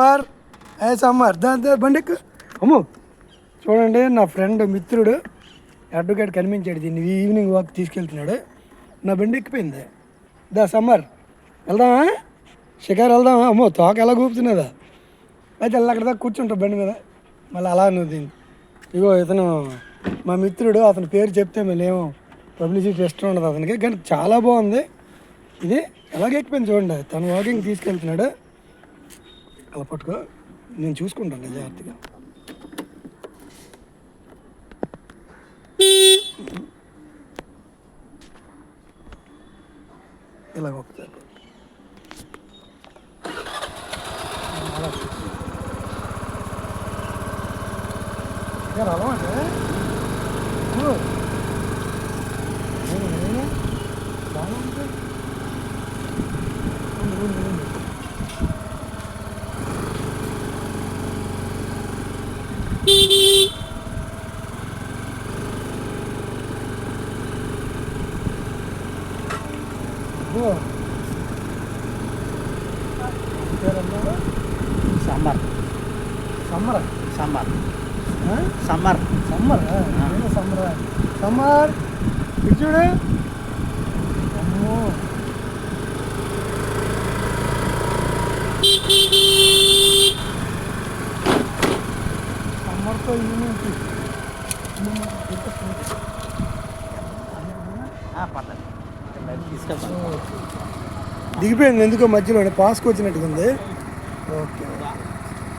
Summer ఏ summer దా బండి ఎక్కు అమ్మో. చూడండి నా ఫ్రెండ్ మిత్రుడు అడ్వకేట్ కనిపించాడు దీన్ని. ఈవినింగ్ వాక్ తీసుకెళ్తున్నాడు. నా బండి ఎక్కిపోయింది. దా సమ్మర్ వెళ్దామా? షికార్ వెళ్దామా? అమ్మో తోక ఎలా కూపుతున్నదా? అయితే వెళ్ళి అక్కడ దాకా కూర్చుంటా బండి మీద. మళ్ళీ అలా నువ్వు దీన్ని. ఇగో ఇతను మా మిత్రుడు అతని పేరు చెప్తే మళ్ళీ ఏమో పబ్లిసిటీ ఇష్టం ఉండదు అతనికి. కానీ చాలా బాగుంది. ఇది ఎలాగ ఎక్కిపోయింది చూడండి. తను వాకింగ్ తీసుకెళ్తున్నాడు. అలా పట్టుకో. నేను చూసుకుంటాను జాగ్రత్తగా ఇలా ఒకసారి అలా. అలవాటే? నేను, నేను. బాగుంది. ఉండు, ఉండు, ఉండు. ఓ. పేరన్నా? సమ్మర్ సమ్మరా సమ్మర్ ఆ? సమ్మర్ సమ్మర్ నేను సమ్మర్ సమ్మర్ ఇటు చూడు అమ్మో దిగిపోయింది ఎందుకో మధ్యలో పాస్కి వచ్చినట్టుగా ఉంది ఓకే.